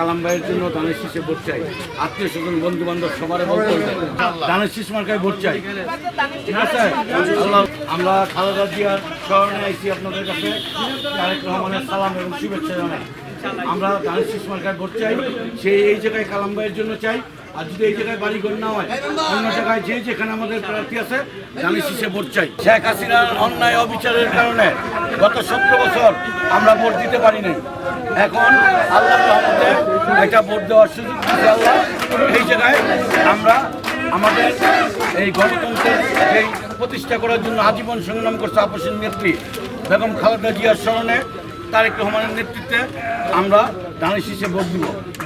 কালাম ভাইয়ের জন্য দানের শীষে ভোট চাই। আত্মীয় স্বজন বন্ধু বান্ধব সবার চাই দানের শীষ মার্কায় ভোট চাই। আমরা খালেদা জিয়ার স্মরণে আইছি আপনাদের কাছে। তারেক রহমানের সালাম এবং শুভেচ্ছা জানাই। আমরা শীষ মার্কায় ভোট চাই সেই এই জায়গায় কালাম ভাইয়ের জন্য চাই, আর যদি এই জায়গায় বাড়ি না হয়, অন্য জায়গায় যে যেখানে আমাদের প্রার্থী আছে দানের শীষে ভোট চাই। শেখ হাসিনার অন্যায় অবিচারের কারণে গত সতেরো বছর আমরা ভোট দিতে পারি নাই এখন আল্লাহ একটা ভোট দেওয়ার সুযোগ আল্লাহ। এই জায়গায় আমরা আমাদের এই গণতন্ত্রের এই প্রতিষ্ঠা করার জন্য আজীবন সংগ্রাম করছে আপসের নেত্রী বেগম খালেদা জিয়ার স্মরণে। তারেক রহমানের নেতৃত্বে আমরা দানের শীষে ভোট দিব।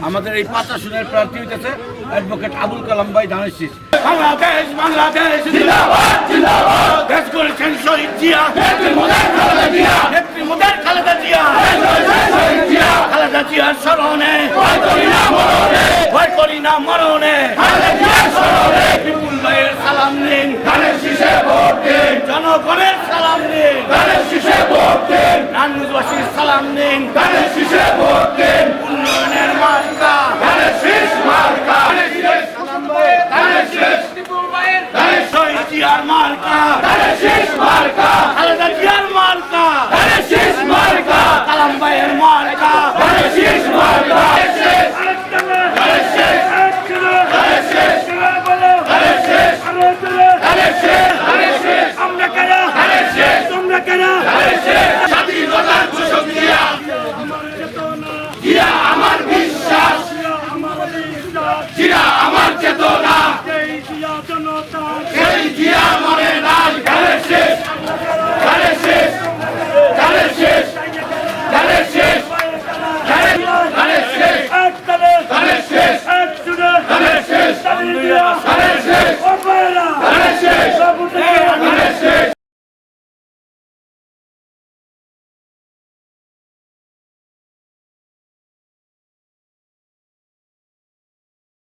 আমাদের এই পাঁচ আসনের প্রার্থী হইতেছে অ্যাডভোকেট আবুল কালাম ভাই দানের শীষ। বাংলাদেশ বাংলাদেশ জিন্দাবাদ জিন্দাবাদ। দেশ করেছেন শহীদ জিয়া। নেত্রী মোদের খালেদা জিয়া। খালেদা জিয়ার স্মরণে। ভয় করি না মরণে ভয় করি না মরণে খালেদা জিয়ার স্মরণে বিপুল ভাইয়ের সালাম নিন ধানের শীষে ভোট দিন জনগণের সালাম নিন ধানের শীষে ভোট দিন সালাম নিন ধানের শীষে ভোট দিন। উন্নয়নের মার্কা। ধানের শীষ মার্কা। ধানের শীষ ধানের শীষ। জিয়ার মার্কা। ধানের শীষ মার্কা। খালেদা জিয়ার মার্কা। জিয়া আমার চেতনা। সেই জিয়া জনতা। সেই জিয়া